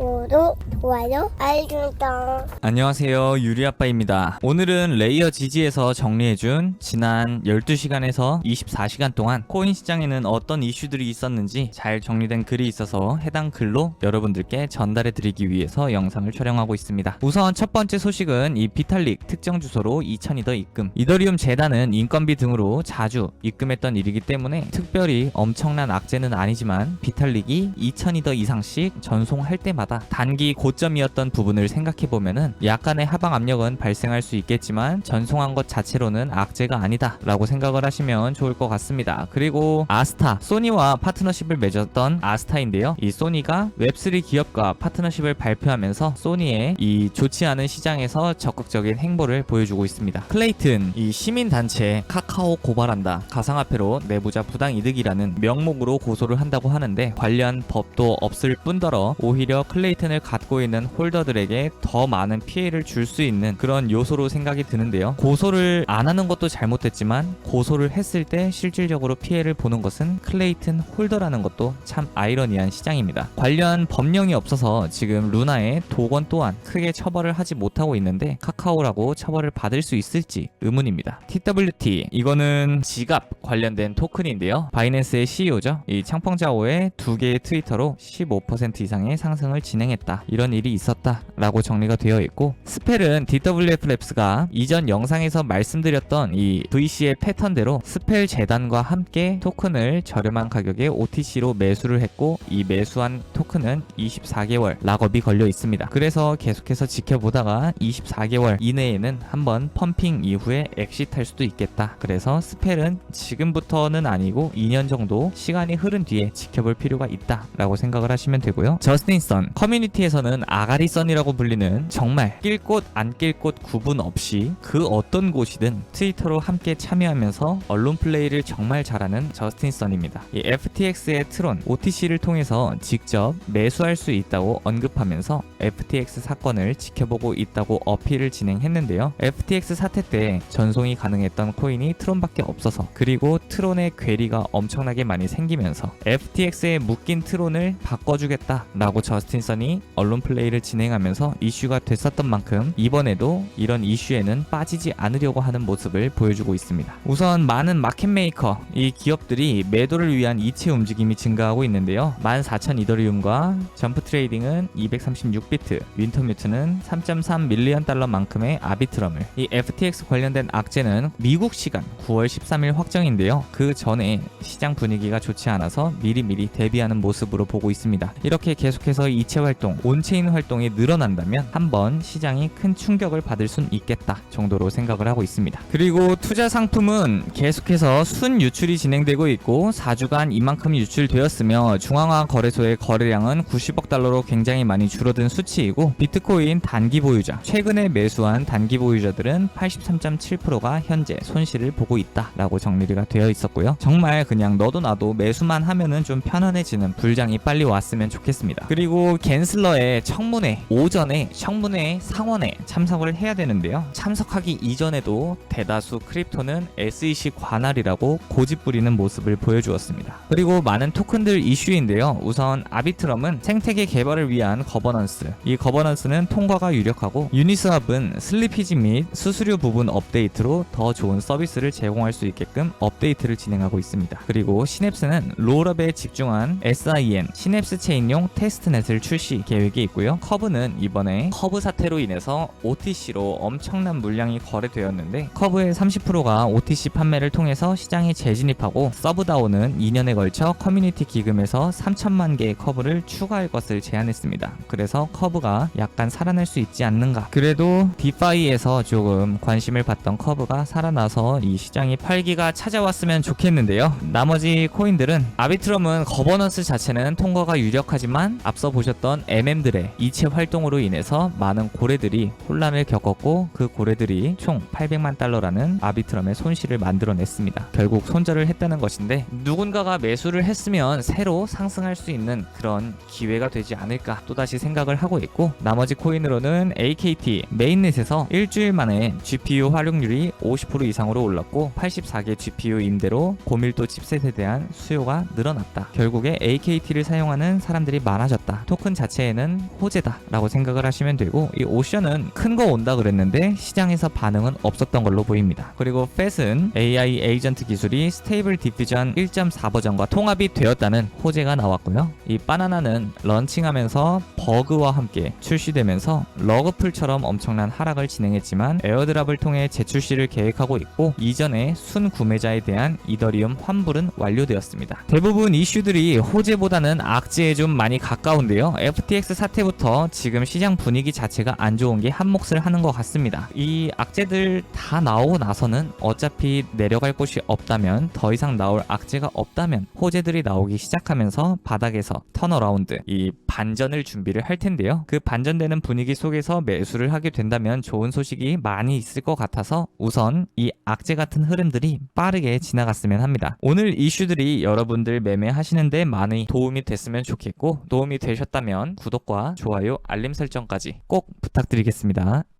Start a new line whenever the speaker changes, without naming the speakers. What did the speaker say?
구독, 좋아요, 알림도.
안녕하세요. 유리아빠입니다. 오늘은 레이어 지지에서 정리해준 지난 12시간에서 24시간 동안 코인 시장에는 어떤 이슈들이 있었는지 잘 정리된 글이 있어서 해당 글로 여러분들께 전달해 드리기 위해서 영상을 촬영하고 있습니다. 우선 첫 번째 소식은 이 비탈릭 특정 주소로 2000이더 입금. 이더리움 재단은 인건비 등으로 자주 입금했던 일이기 때문에 특별히 엄청난 악재는 아니지만 비탈릭이 2000이더 이상씩 전송할 때마다 단기 고점이었던 부분을 생각해보면은 약간의 하방 압력은 발생할 수 있겠지만 전송한 것 자체로는 악재가 아니다 라고 생각을 하시면 좋을 것 같습니다. 그리고 아스타 소니와 파트너십을 맺었던 아스타인데요. 이 소니가 웹3 기업과 파트너십을 발표하면서 소니의 이 좋지 않은 시장에서 적극적인 행보를 보여주고 있습니다. 클레이튼 이 시민단체 카카오 고발한다 가상화폐로 내부자 부당이득이라는 명목으로 고소를 한다고 하는데 관련 법도 없을 뿐더러 오히려 클레이튼 을 갖고 있는 홀더들에게 더 많은 피해를 줄 수 있는 그런 요소로 생각이 드는데요. 고소를 안 하는 것도 잘못됐지만 고소를 했을 때 실질적으로 피해를 보는 것은 클레이튼 홀더라는 것도 참 아이러니한 시장입니다. 관련 법령이 없어서 지금 루나의 도건 또한 크게 처벌을 하지 못하고 있는데 카카오라고 처벌을 받을 수 있을지 의문입니다. TWT 이거는 지갑 관련된 토큰인데요. 바이낸스의 CEO죠. 이 창펑자오의 두 개의 트위터로 15% 이상의 상승을 진행했다. 이런 일이 있었다 라고 정리가 되어 있고 스펠은 DWF 랩스가 이전 영상에서 말씀드렸던 이 VC의 패턴대로 스펠 재단과 함께 토큰을 저렴한 가격에 OTC로 매수를 했고 이 매수한 토큰은 24개월 락업이 걸려 있습니다. 그래서 계속해서 지켜보다가 24개월 이내에는 한번 펌핑 이후에 엑시트할 수도 있겠다. 그래서 스펠은 지금부터는 아니고 2년 정도 시간이 흐른 뒤에 지켜볼 필요가 있다 라고 생각을 하시면 되고요. 저스틴 선 커뮤니티에서는 아가리 선이라고 불리는 정말 낄곳 안 낄곳 구분 없이 그 어떤 곳이든 트위터로 함께 참여하면서 언론 플레이를 정말 잘하는 저스틴 선입니다. 이 FTX의 트론 OTC를 통해서 직접 매수할 수 있다고 언급하면서 FTX 사건을 지켜보고 있다고 어필을 진행했는데요. FTX 사태 때 전송이 가능했던 코인이 트론밖에 없어서 그리고 트론의 괴리가 엄청나게 많이 생기면서 FTX에 묶인 트론을 바꿔주겠다라고 저스틴 선이 언론 플레이를 진행하면서 이슈가 됐었던 만큼 이번에도 이런 이슈에는 빠지지 않으려고 하는 모습을 보여주고 있습니다. 우선 많은 마켓 메이커 이 기업들이 매도를 위한 이체 움직임이 증가하고 있는데요. 14,000 이더리움과 점프 트레이딩은 236비트, 윈터뮤트는 3.3 밀리언 달러만큼의 아비트럼을 이 FTX 관련된 악재는 미국 시간 9월 13일 확정인데요. 그 전에 시장 분위기가 좋지 않아서 미리미리 대비하는 모습으로 보고 있습니다. 이렇게 계속해서 이체 활동, 온체인 활동이 늘어난다면 한번 시장이 큰 충격을 받을 순 있겠다 정도로 생각을 하고 있습니다. 그리고 투자 상품은 계속해서 순 유출이 진행되고 있고 4주간 이만큼 유출되었으며 중앙화 거래소의 거래량은 90억 달러로 굉장히 많이 줄어든 수치이고 비트코인 단기 보유자 최근에 매수한 단기 보유자들은 83.7%가 현재 손실을 보고 있다라고 정리가 되어 있었고요. 정말 그냥 너도 나도 매수만 하면은 좀 편안해지는 불장이 빨리 왔으면 좋겠습니다. 그리고 겐슬러의 청문회 오전에 청문회 상원에 참석을 해야 되는데요. 참석하기 이전에도 대다수 크립토는 SEC 관할이라고 고집 부리는 모습을 보여주었습니다. 그리고 많은 토큰들 이슈인데요. 우선 아비트럼은 생태계 개발을 위한 거버넌스. 이 거버넌스는 통과가 유력하고 유니스합은 슬리피지 및 수수료 부분 업데이트로 더 좋은 서비스를 제공할 수 있게끔 업데이트를 진행하고 있습니다. 그리고 시냅스는 롤업에 집중한 SIN 시냅스 체인용 테스트넷을 출시 계획이 있고요. 커브는 이번에 커브 사태로 인해서 OTC로 엄청난 물량이 거래되었는데 커브의 30%가 OTC 판매를 통해서 시장에 재진입하고 서브다오는 2년에 걸쳐 커뮤니티 기금에서 3천만 개의 커브를 추가할 것을 제안했습니다. 그래서 커브가 약간 살아날 수 있지 않는가. 그래도 디파이에서 조금 관심을 받던 커브가 살아나서 이 시장이 팔기가 찾아왔으면 좋겠는데요. 나머지 코인들은 아비트럼은 거버넌스 자체는 통과가 유력하지만 앞서 보셨던 MM들의 이체 활동으로 인해서 많은 고래들이 혼란을 겪었고 그 고래들이 총 800만 달러라는 아비트럼의 손실을 만들어냈습니다. 결국 손절을 했다는 것인데 누군가가 매수를 했으면 새로 상승할 수 있는 그런 기회가 되지 않을까 또다시 생각을 하고 있고 나머지 코인으로는 AKT 메인넷에서 일주일 만에 GPU 활용률이 50% 이상으로 올랐고 84개 GPU 임대로 고밀도 칩셋에 대한 수요가 늘어났다. 결국에 AKT를 사용하는 사람들이 많아졌다. 토큰 토큰 자체에는 호재다라고 생각을 하시면 되고 이 오션은 큰 거 온다 그랬는데 시장에서 반응은 없었던 걸로 보입니다. 그리고 팻은 AI 에이전트 기술이 스테이블 디퓨전 1.4 버전과 통합이 되었다는 호재가 나왔고요. 이 바나나는 런칭하면서 버그와 함께 출시되면서 러그풀처럼 엄청난 하락을 진행했지만 에어드랍을 통해 재출시를 계획하고 있고 이전에 순 구매자에 대한 이더리움 환불은 완료되었습니다. 대부분 이슈들이 호재보다는 악재에 좀 많이 가까운데요. FTX 사태부터 지금 시장 분위기 자체가 안 좋은 게 한몫을 하는 것 같습니다. 이 악재들 다 나오고 나서는 어차피 내려갈 곳이 없다면 더 이상 나올 악재가 없다면 호재들이 나오기 시작하면서 바닥에서 턴어라운드 이 반전을 준비를 할 텐데요. 그 반전되는 분위기 속에서 매수를 하게 된다면 좋은 소식이 많이 있을 것 같아서 우선 이 악재 같은 흐름들이 빠르게 지나갔으면 합니다. 오늘 이슈들이 여러분들 매매하시는데 많이 도움이 됐으면 좋겠고 도움이 되셨 다면 구독과 좋아요, 알림 설정까지 꼭 부탁드리겠습니다.